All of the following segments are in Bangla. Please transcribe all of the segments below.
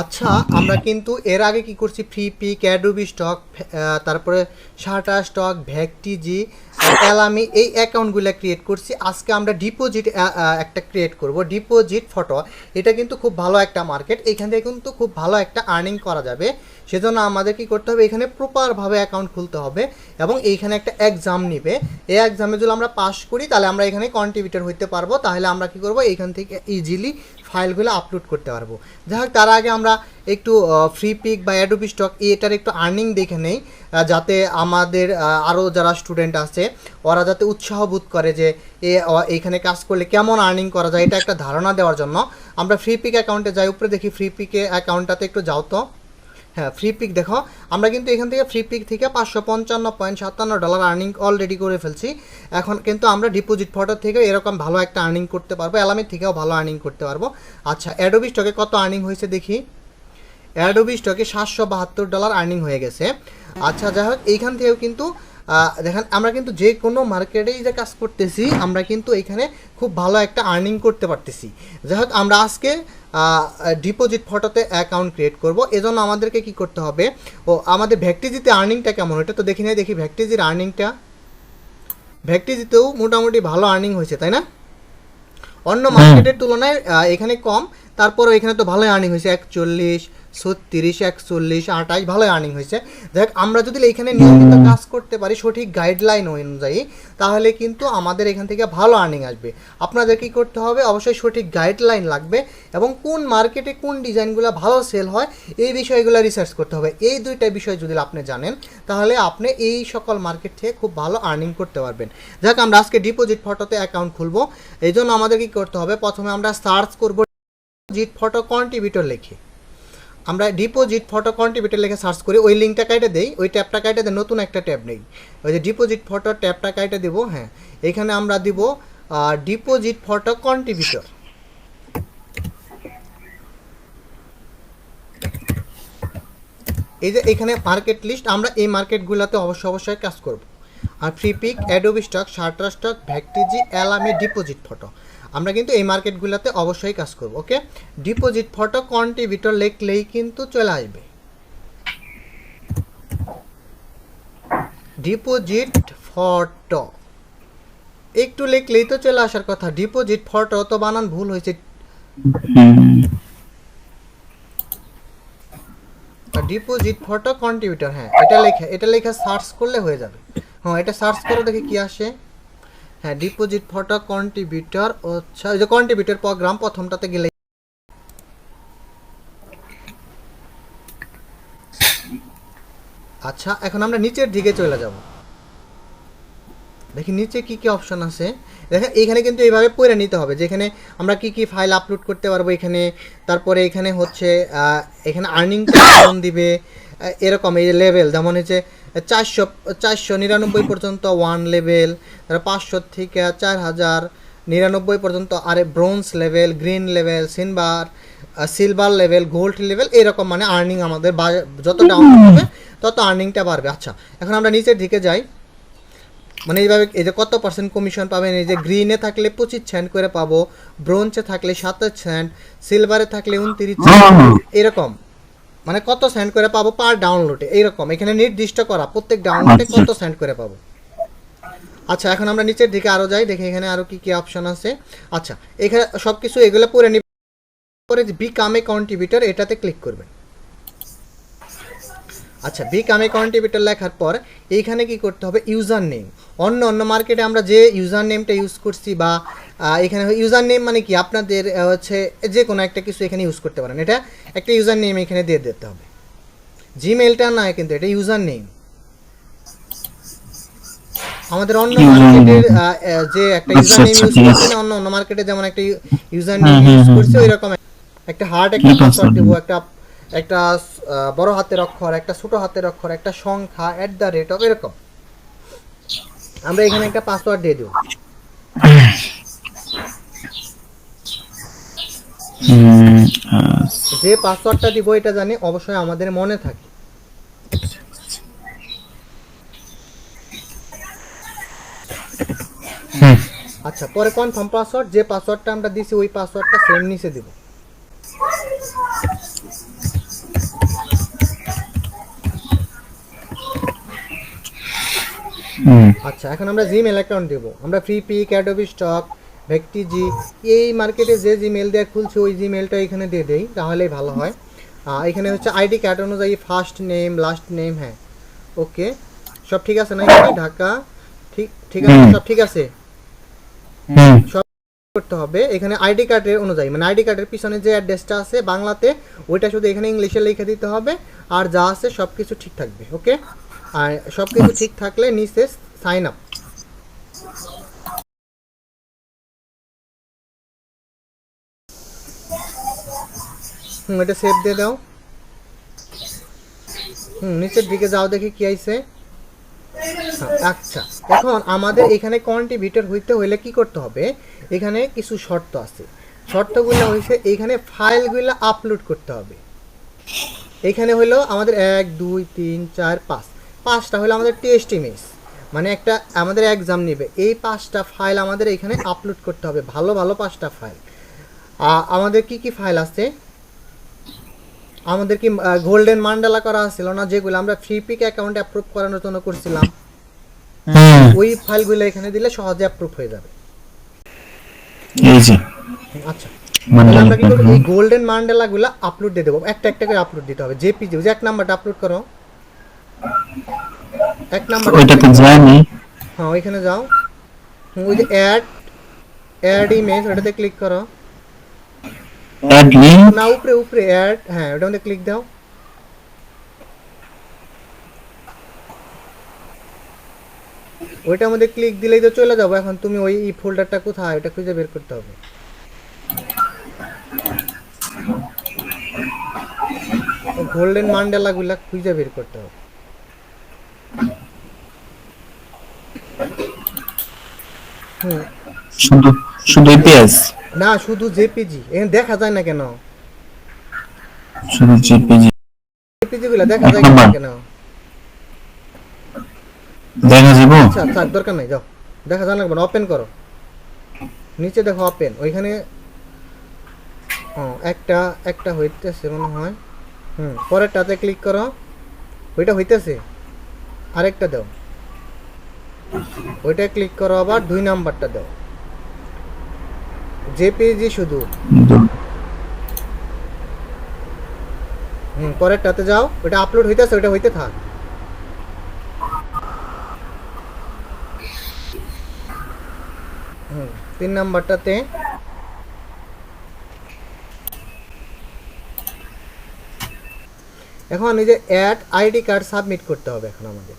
আচ্ছা আমরা কিন্তু এর আগে কি করছি? ফ্রি পি ক্যাডুবি স্টক তারপরে শাটা স্টক ভ্যাকটিজি অ্যালামি এই অ্যাকাউন্টগুলো ক্রিয়েট করছি। আজকে আমরা ডিপোজিট একটা ক্রিয়েট করব। ডিপোজিট ফটো এটা কিন্তু খুব ভালো একটা মার্কেট এখান থেকে কিন্তু খুব ভালো একটা আর্নিং করা যাবে। সেজন্য আমাদের কি করতে হবে? এখানে প্রপারভাবে অ্যাকাউন্ট খুলতে হবে এবং এইখানে একটা এক্সাম নিবে। এই এক্সামে যদি আমরা পাস করি তাহলে আমরা এখানে কন্ট্রিবিউটর হইতে পারব। তাহলে আমরা কি করব? এইখান থেকে ইজিলি ফাইলগুলো আপলোড করতে পারব। যাই হোক তার আগে আমরা একটু ফ্রি পিক বা অ্যাডোবি স্টক এটার একটু আর্নিং দেখে নেই যাতে আমাদের আরও যারা স্টুডেন্ট আছে, ওরা যাতে উৎসাহ বোধ করে যে, এ এইখানে কাজ করলে কেমন আর্নিং করা যায়, এটা একটা ধারণা দেওয়ার জন্য। আমরা ফ্রি পিক অ্যাকাউন্টে যাই, উপরে দেখি ফ্রি পিকে অ্যাকাউন্টটাতে একটু যাও তো। হ্যাঁ ফ্রি পিক দেখো। আমরা কিন্তু এখান থেকে ফ্রি পিক থেকে পাঁচশো পঞ্চান্ন পয়েন্ট সাতান্ন ডলার আর্নিং অলরেডি করে ফেলছি। এখন কিন্তু আমরা ডিপোজিট ফটো থেকে এরকম ভালো একটা আর্নিং করতে পারব অ্যালামের থেকেও ভালো আর্নিং করতে পারব। আচ্ছা অ্যাডোবি স্টকে কত আর্নিং হয়েছে দেখি? অ্যাডোবি স্টকে সাতশো বাহাত্তর ডলার আর্নিং হয়ে গেছে। আচ্ছা যাই হোক, এইখান থেকেও কিন্তু দেখেন আমরা কিন্তু যে কোনো মার্কেটেই যে কাজ করতেছি আমরা কিন্তু এখানে খুব ভালো একটা আর্নিং করতে পারতেছি। যাই হোক আমরা আজকে ডিপোজিট ফটোতে অ্যাকাউন্ট ক্রিয়েট করব। এজন্য আমাদেরকে কি করতে হবে? ও আমাদের ভ্যাকটিজিতে আর্নিংটা কেমন? ওটা তো দেখি নাই দেখি ভ্যাকটিজির আর্নিংটা ভ্যাকটিজিতেও মোটামুটি ভালো আর্নিং হয়েছে তাই না? অন্য মার্কেটের তুলনায় এখানে কম। তারপরও এখানে তো ভালোই আর্নিং হয়েছে একচল্লিশ ছত্রিশ একচল্লিশ আঠাশ ভালোই আর্নিং হয়েছে। দেখ আমরা যদি এখানে নিয়মিত কাজ করতে পারি সঠিক গাইডলাইন অনুযায়ী তাহলে কিন্তু আমাদের এখান থেকে ভালো আর্নিং আসবে। আপনাদের কি করতে হবে? অবশ্যই সঠিক গাইডলাইন লাগবে এবং কোন মার্কেটে কোন ডিজাইনগুলো ভালো সেল হয় এই বিষয়গুলো রিসার্চ করতে হবে। এই দুইটা বিষয় যদি আপনি জানেন তাহলে আপনি এই সকল মার্কেট থেকে খুব ভালো আর্নিং করতে পারবেন। যাক আমরা আজকে ডিপোজিট ফটোতে অ্যাকাউন্ট খুলবো। এই জন্য আমাদের কী করতে হবে? প্রথমে আমরা সার্চ করব ডিপোজিট ফটো কন্ট্রিবিউটর লিখে। আমরা ডিপোজিট ফটো কন্ট্রিবিউটর লিখে সার্চ করি, ওই লিঙ্কটা কাইটে দেই, ওই ট্যাবটা কাইটে দেয় নতুন একটা ট্যাব নেই। ওই যে ডিপোজিট ফটো ট্যাবটা কাইটে দেব হ্যাঁ এখানে আমরা দিব ডিপোজিট ফটো কন্ট্রিবিউটর এই যে এখানে মার্কেট লিস্ট আমরা এই মার্কেটগুলোতে অবশ্যই অবশ্যই কাজ করব। আর Freepik Adobe stock Shutterstock Vecteezy Alamy deposit photo আমরা কিন্তু এই মার্কেটগুলোতে অবশ্যই কাজ করব, ওকে? ডিপোজিট ফটো কন্ট্রিবিউটর লিখলেই কিন্তু চলে আসবে। ডিপোজিট ফটো একটু লিখলেই তো চলে আসার কথা। ডিপোজিট ফটো তো বানান ভুল হয়েছে। ডিপোজিট ফটো কন্ট্রিবিউটর হ্যাঁ এটা লেখা এটা লেখা সার্চ করলে হয়ে যাবে। হ্যাঁ এটা সার্চ করে দেখি কি আসে? হ্যাঁ ডিপোজিট ফটো কন্ট্রিবিউটর আচ্ছা ওই যে কন্ট্রিবিউটর প্রোগ্রাম প্রথমটাতে গেলে। আচ্ছা এখন আমরা নিচের দিকে চলে যাব। দেখি নিচে কি কি অপশন আছে। দেখেন এখানে কিন্তু এইভাবে পড়ে নিতে হবে। যেখানে আমরা কি কি ফাইল আপলোড করতে পারব এখানে, তারপরে এখানে হচ্ছে এখানে আর্নিং দিবে এরকম এই লেভেল যেমন হচ্ছে চারশো চারশো নিরানব্বই পর্যন্ত ওয়ান লেভেল তারপর পাঁচশো থেকে চার হাজার নিরানব্বই পর্যন্ত আরে bronze level green level silver silver level gold level এরকম মানে আর্নিং আমাদের যত ডাউন হবে তত আর্নিংটা বাড়বে। আচ্ছা এখন আমরা নিচের দিকে যাই। মানে এইভাবে এই যে কত পার্সেন্ট কমিশন পাবেন? এই যে গ্রিনে থাকলে পঁচিশ সেন্ট করে পাবো ব্রোঞ্জে থাকলে সাতাশ সেন্ট সিলভারে থাকলে উনত্রিশ সেন্ট এরকম। মানে কত সেন্ড করে পাবো পার ডাউনলোডে এইরকম। এখানে নির্দিষ্ট করা প্রত্যেক ডাউনলোডে আচ্ছা। কত সেন্ড করে পাবো? আচ্ছা এখন আমরা নিচের দিকে আরও যাই দেখি এখানে আরও কি কি অপশন আছে। আচ্ছা এখানে সব কিছু এগুলো পরে নিব। পরে বিকাম এ কন্ট্রিবিউটর এটাতে ক্লিক করবেন। আচ্ছা বিকাম এ কন্ট্রিবিউটর লেখার পর এইখানে কি করতে হবে? ইউজার নেম অন্য অন্য মার্কেটে আমরা যে ইউজার নেমটা ইউজ করছি বা এখানে ইউজার নেম মানে কি? আপনাদের হচ্ছে যে কোনো একটা কিছু এখানে ইউজ করতে পারেন। এটা একটা ইউজার নেম এখানে দিয়ে দিতে হবে। জিমেলটা না কিন্তু এটা ইউজার নেম আমাদের অন্য মার্কেটের যে একটা ইউজার নেম ইউজ করছে অন্য অন্য মার্কেটে যেমন একটা ইউজার নেম ইউজ করছে ওই রকম একটা হার্ড একটা পাসওয়ার্ড দিব? একটা একটা বড় হাতের অক্ষর একটা ছোট হাতের অক্ষর একটা সংখ্যা এট দ্য রেট অফ এরকম। আমরা এখানে একটা পাসওয়ার্ড দিয়ে দেবো। যে পাসওয়ার্ডটা দিব এটা জানি অবশ্যই আমাদের মনে থাকে। আচ্ছা পরে কনফার্ম পাসওয়ার্ড যে পাসওয়ার্ডটা আমরা দিছি ওই পাসওয়ার্ডটা সেম নিচে দিব। আচ্ছা এখন আমরা জিমেল অ্যাকাউন্ট দেব। আমরা Freepik Adobe stock Vecteezy এই মার্কেটে যে জিমেল দিয়ে খুলছে ওই জিমেলটা এখানে দিয়ে দেই তাহলেই ভালো হয়। এখানে হচ্ছে আইডি কার্ড অনুযায়ী ফার্স্ট নেম লাস্ট নেম হ্যাঁ। ওকে সব ঠিক আছে না ঢাকা ঠিক ঠিক আছে? সব ঠিক আছে? হুম। করতে হবে। এখানে আইডি কার্ডের অনুযায়ী মানে আইডি কার্ডের পিছনে যে অ্যাড্রেসটা আছে বাংলাতে ওইটা শুধু এখানে ইংলিশে লিখে দিতে হবে আর যা আছে সব কিছু ঠিক থাকবে ওকে? আর সব কিছু ঠিক থাকলে নিচে সাইন আপ হুম এটা সেভ দিয়ে দাও। হুম নিচের দিকে যাও দেখি কি আইছে। হ্যাঁ, আচ্ছা। এখন আমাদের এখানে কন্ট্রিবিউটর হইতে হইলে কি করতে হবে? এখানে কিছু শর্ত আছে। শর্তগুলো হইছে এখানে ফাইলগুলো আপলোড করতে হবে। এখানে হলো আমাদের এক দুই তিন চার পাঁচ। পাঁচটা হলো আমাদের টেস্ট ইমেজ মানে একটা আমাদের এক্সাম নেবে। এই পাঁচটা ফাইল আমাদের এখানে আপলোড করতে হবে। ভালো ভালো পাঁচটা ফাইল আমাদের কি কি ফাইল আছে? আমাদের কি গোল্ডেন মান্ডালা করা ছিল না যেগুলো আমরা ফ্রি পিক অ্যাকাউন্ট অ্যাপ্রুভ করানোর জন্য করছিলাম। ওই ফাইলগুলো এখানে দিলে সহজে অ্যাপ্রুভ হয়ে যাবে। এই যে। আচ্ছা। আমরা কি করব? এই গোল্ডেন মান্ডেলা গুলো আপলোড দিয়ে দেবো। একটা একটা করে আপলোড দিতে হবে। জেপিজি যে এক নাম্বারটা আপলোড করো। এক নাম্বার ওইটা তো জানি হ্যাঁ ওইখানে যাও। ওই যে অ্যাড অ্যাড ইমেজ ওটাতে ক্লিক করো। অ্যাড লিংক না উপরে উপরে অ্যাড হ্যাঁ ওটার মধ্যে ক্লিক দাও। ওইটার মধ্যে ক্লিক দিলেই তো চলে যাব। এখন তুমি ওই ফোল্ডারটা কোথায় ওটা খুঁজে বের করতে হবে। গোল্ডেন মান্ডেলা গুলা খুঁজে বের করতে হবে। শুধু শুধু ইতিহাস না শুধু জেপিজি। এখানে দেখা যায় না কেন? শুধু জিপিজি। জেপিজি গুলা দেখা যায় না কেন? দেখা যাব? আচ্ছা থাক দরকার নাই যাও। দেখা লাগবে না ওপেন করো। নিচে দেখো ওপেন ওইখানে ও একটা একটা হইতেছে মনে হয়। হুম পরেরটাতে ক্লিক করো। ওইটা হইতেছে। আরেকটা দাও। ওইটা ক্লিক করো আবার দুই নাম্বারটা দাও। জেপিজি শুধু। হুম। পরেরটাতে যাও ওইটা আপলোড হইতেছে ওটা হইতে থাক। হুম, তিন নাম্বারটাতে। এখন এই যে অ্যাড আইডি কার্ড সাবমিট করতে হবে এখন আমাদের।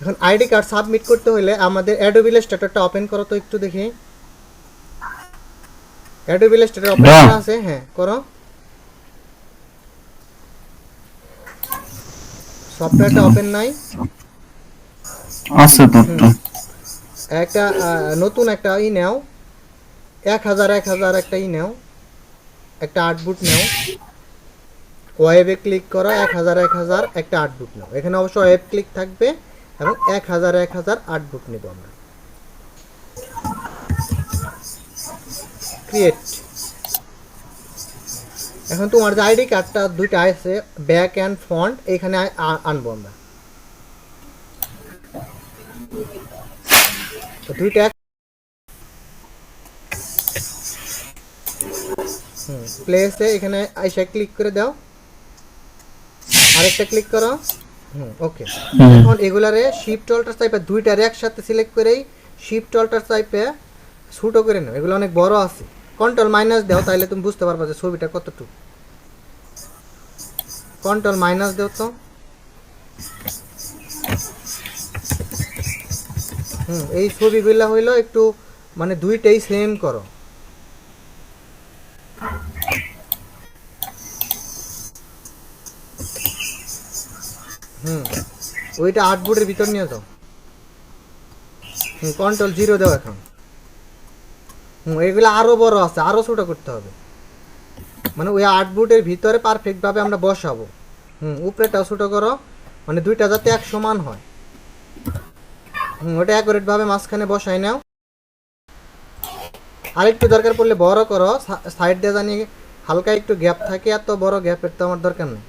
এখন আইডি কার্ড সাবমিট করতে হলে আমাদের অ্যাডোবি স্ট্যাটারটা ওপেন করো তো একটু দেখি। অ্যাডোবি স্ট্যাটার ওপেন না। আছে হ্যাঁ করো। সফটওয়্যারটা ওপেন নাই। আছে তো একটা। নতুন একটা ই নাও। এক হাজার এক হাজার একটা ই নাও। একটা আর্ট বুট নাও। ওয়েবে ক্লিক করো এক হাজার এক হাজার একটা আর্ট বুট নাও। এখানে অবশ্য ওয়েব ক্লিক থাকবে এবং এক হাজার এক হাজার আর্ট বুট নেব আমরা। ক্রিয়েট এখন তোমার যে আইডি কার্ডটা দুইটা আছে ব্যাক অ্যান্ড ফ্রন্ট এখানে আনব আমরা। দুইটা হুম প্লেসে এখানে আইসা ক্লিক করে দাও। আরেকটা ক্লিক করো। হুম ওকে এখন এগুলারে শিফট অল্টার টাইপে দুইটারে একসাথে সিলেক্ট করেই শিফট অল্টার টাইপে ছোটো করে নাও। এগুলো অনেক বড় আছে। কন্ট্রোল মাইনাস দাও, তাহলে তুমি বুঝতে পারবা যে ছবিটা কতটুকু। কন্ট্রোল মাইনাস দাও তো। হুম, এই ছবিগুলো হইল একটু মানে দুইটাই সেম করো। হুম, ওইটা আট বুটের ভিতর নিয়ে যাও। হুম কন্ট্রোল জিরো দাও এখন। হুম এগুলো আরও বড় আছে আরও ছোট করতে হবে। মানে ওই আট বুটের ভিতরে পারফেক্ট ভাবে আমরা বসাবো। হুম উপরেটাও ছোট করো মানে দুইটা যাতে এক সমান হয়। হুম ওটা অ্যাকুরেট ভাবে মাঝখানে বসাই নাও। আরেকটু দরকার পড়লে বড় করো সাইড দিয়ে জানি হালকা একটু গ্যাপ থাকে এত বড় গ্যাপের তো আমার দরকার নেই।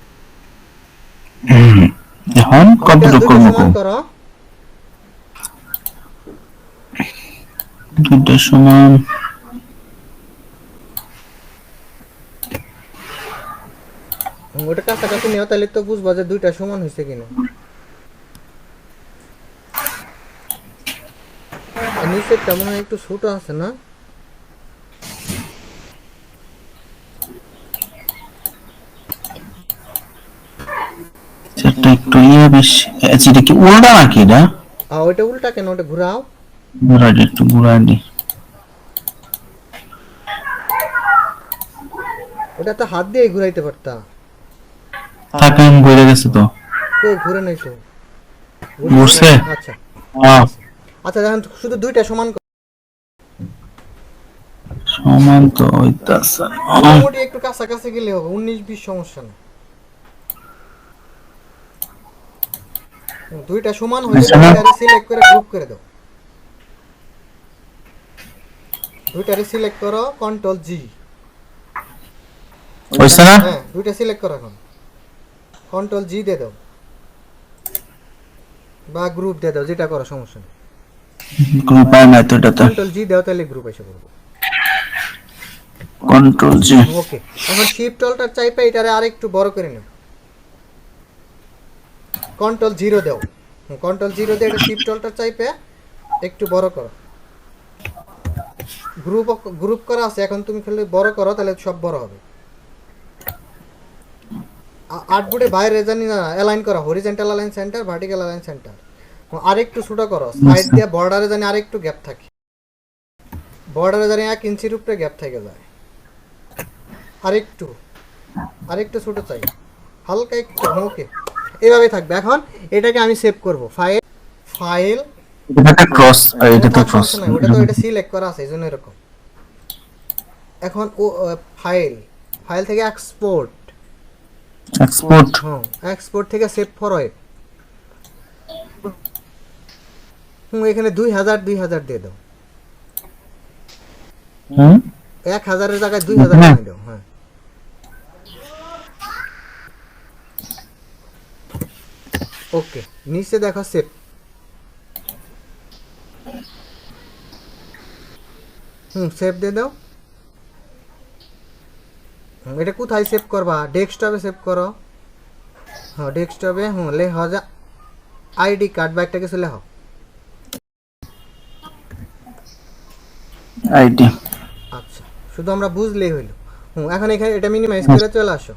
এখন কতটুকু সমান করো। সমান। ওটা কাছাকাছি নেওয়া তাহলে তো বুঝবা যে দুইটা সমান হয়েছে কিনা। আর নিচেরটা মনে হয় একটু ছোট আছে না? সেটা একটু ইয়ে বেশি। আচ্ছা এটা কি উল্টা নাকি এটা? আর ওইটা উল্টা কেন? ওটা ঘুরাও। একটু ঘুরা ওটা তো হাত দিয়ে ঘুরাইতে পারতা। ঘুরে গেছে তো। ঘুরে নাই তো ঘুরছে? আচ্ছা। আচ্ছা দেখেন শুধু দুইটা সমান সমান তো হইতাছে মোটামুটি একটু কাছাকাছি গেলে হবে উনিশ বিশ সমস্যা না দুইটা সমান হয়ে আচ্ছা, সিলেক্ট করে গ্রুপ করে দাও। দুইটারে সিলেক্ট করো কন্ট্রোল জি হইছে না? হ্যাঁ দুইটা সিলেক্ট করো এখন। কন্ট্রোল জি দিয়ে দাও। বা গ্রুপ দিয়ে দাও যেটা করো সমস্যা নেই। কোনো উপায় নাই তো এটাতে। কন্ট্রোল জি দাও তাহলে গ্রুপ এসে পড়ব। কন্ট্রোল জি ওকে এখন শিফট অল্টার চাইপে এটারে আরেকটু বড় করে নেব। কন্ট্রোল জিরো দাও। কন্ট্রোল জিরো দিয়ে এটা শিফট অল্টার চাইপে একটু বড় করো। গ্রুপ গ্রুপ করা আছে এখন তুমি খালি বড় করো তাহলে সব বড় হবে। আটবুটে বাইরে জানি না অ্যালাইন করা horizontal align centre vertical align centre আরেকটু ছোট করো সাইড দিয়ে বর্ডারে জানি আরেকটু গ্যাপ থাকে। বর্ডারে জানি এক ইঞ্চির উপরে গ্যাপ থেকে যায়। আরেকটু আরেকটু ছোট চাই। হালকা একটু ওকে এইভাবে থাকবে। এখন এটাকে আমি সেভ করব। ফাইল ফাইল এটাতে ক্রস আর এটাতে ক্রস ওটা তো এটা সিলেক্ট করা আছে এই জন্য এরকম। এখন ও ফাইল ফাইল থেকে এক্সপোর্ট এক্সপোর্ট হ্যাঁ এক্সপোর্ট থেকে সেভ ফরওয়ার্ড হুম এখানে দুই হাজার দুই হাজার দিয়ে দাও। হুম? এক হাজারের জায়গায় দুই হাজার হ্যাঁ। দাও হ্যাঁ। ওকে নিচে দেখো সেভ হুম সেভ দিয়ে দাও। এটা কোথায় সেভ করবা? ডেস্কটপে সেভ করো। হ্যাঁ ডেস্কটপে হুম লে হাজা আইডি কার্ড বা একটা কিছু লেখো। আইডি আচ্ছা শুধু আমরা বুঝলেই হইল। হুম এখন এখানে এটা মিনিমাইজ করে চলে আসো।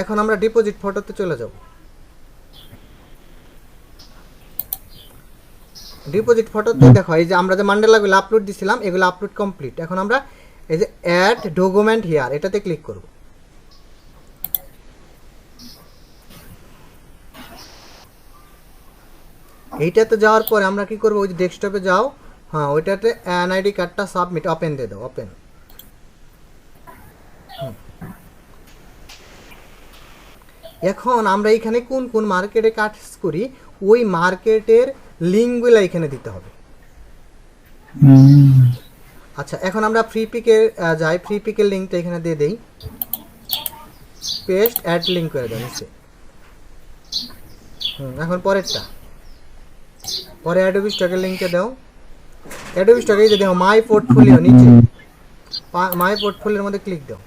এখন আমরা ডিপোজিট ফটোতে চলে যাব। ডিপোজিট ফটোতে দেখো এই যে আমরা যে মান্ডেলাগুলো আপলোড দিছিলাম এগুলো আপলোড কমপ্লিট এখন আমরা এই যে অ্যাড ডকুমেন্ট হিয়ার এটাতে ক্লিক করব। এইটাতে যাওয়ার পরে আমরা কি করব? ওই যে ডেস্কটপে যাও। হ্যাঁ ওইটাতে এনআইডি কার্ডটা সাবমিট ওপেন দিয়ে দাও ওপেন এখন আমরা এখানে কোন কোন মার্কেটে কাজ করি? ওই মার্কেটের লিঙ্কগুলো এখানে দিতে হবে। আচ্ছা এখন আমরা ফ্রি পিকের যাই। ফ্রি পিকের লিঙ্কটা এখানে দিয়ে দেই। পেস্ট অ্যাড লিঙ্ক করে দাও নিচে হুম এখন পরেরটা। পরে অ্যাডোবি স্টকের লিঙ্কে দাও। অ্যাডোবি স্টকে এই যে দেখো মাই পোর্টফোলিও নিচে। মাই পোর্টফোলিওর মধ্যে ক্লিক দাও।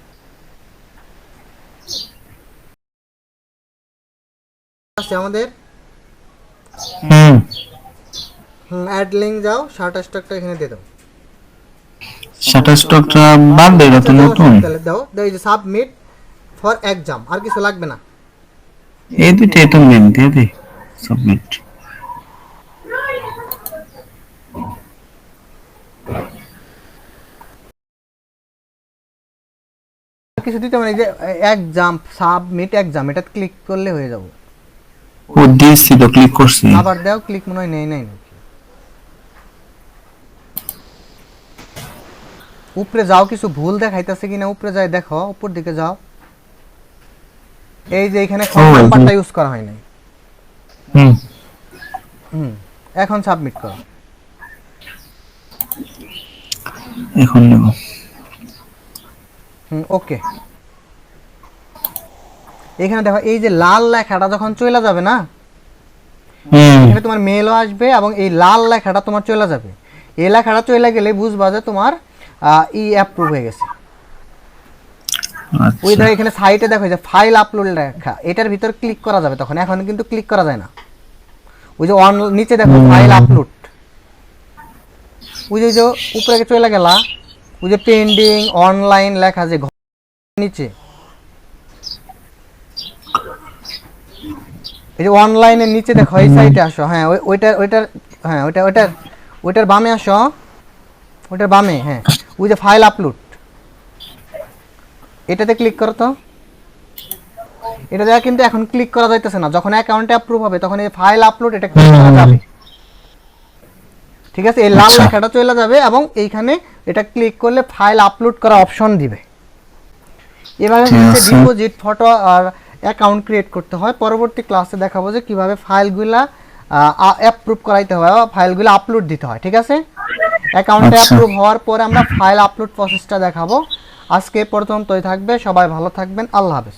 আছে আমাদের? হুম। হুম অ্যাড লিঙ্ক যাও শার্ট স্টকটা এখানে দিয়ে দাও। শাটার স্টকটা বাদ দেয় তো নতুন। তাহলে দাও দাও এই যে সাবমিট ফর এক্সাম আর কিছু লাগবে না। এই দুইটাই তো মেন দিয়ে দি সাবমিট কিছু দিতে মানে যে এক্সাম সাবমিট এক্সাম এটা ক্লিক করলে হয়ে যাবে। ও দিয়েছি তো ক্লিক করছি। আবার দাও ক্লিক মনে হয় নেই নাই নাকি উপরে যাও কিছু ভুল দেখাইতেছে কিনা? উপরে যাই দেখো উপর দিকে যাও। এই যে এখানে নাম্বারটা ইউজ করা হয় নাই। হুম। হুম এখন সাবমিট করো। এখন নেব। হুম ওকে এখানে দেখো এই যে লাল লেখাটা যখন চলে যাবে না হুম। এখানে তোমার মেলও আসবে এবং এই লাল লেখাটা তোমার চলে যাবে। এই লেখাটা চলে গেলে বুঝবা যে তোমার ই অ্যাপ্রুভ হয়ে গেছে। ওই আচ্ছা দেখো এখানে সাইটে দেখো যে ফাইল আপলোড লেখা এটার ভিতর ক্লিক করা যাবে তখন এখন কিন্তু ক্লিক করা যায় না। ওই যে অন নিচে দেখো ফাইল আপলোড ওই যে ওই যে উপরে চলে গেলা ওই যে পেন্ডিং অনলাইন লেখা যে নিচে। এই যে অনলাইনের নিচে দেখো এই সাইটে আসো হ্যাঁ ওই ওইটা ওইটার হ্যাঁ ওইটা ওইটার ওইটার বামে আসো। ওইটার বামে হ্যাঁ। ওই যে ফাইল আপলোড এটাতে ক্লিক করো তো। এটা দেখা কিন্তু এখন ক্লিক করা যাইতেছে না। যখন অ্যাকাউন্টে অ্যাপ্রুভ হবে তখন এই ফাইল আপলোড এটা ক্লিক করা যাবে। ঠিক আছে? এই লাল আচ্ছা। লেখাটা চলে যাবে এবং এইখানে এটা ক্লিক করলে ফাইল আপলোড করা অপশন দিবে। এভাবে হচ্ছে ডিপোজিট ফটো আর অ্যাকাউন্ট ক্রিয়েট করতে হয়। পরবর্তী ক্লাসে দেখাবো যে কীভাবে ফাইলগুলা অ্যাপ্রুভ করাইতে হয় বা ফাইলগুলো আপলোড দিতে হয়। ঠিক আছে? অ্যাকাউন্টে আচ্ছা। অ্যাপ্রুভ হওয়ার পরে আমরা ফাইল আপলোড প্রসেসটা দেখাবো। আজকে পর্যন্তই থাকবে সবাই ভালো থাকবেন আল্লাহ হাফেজ।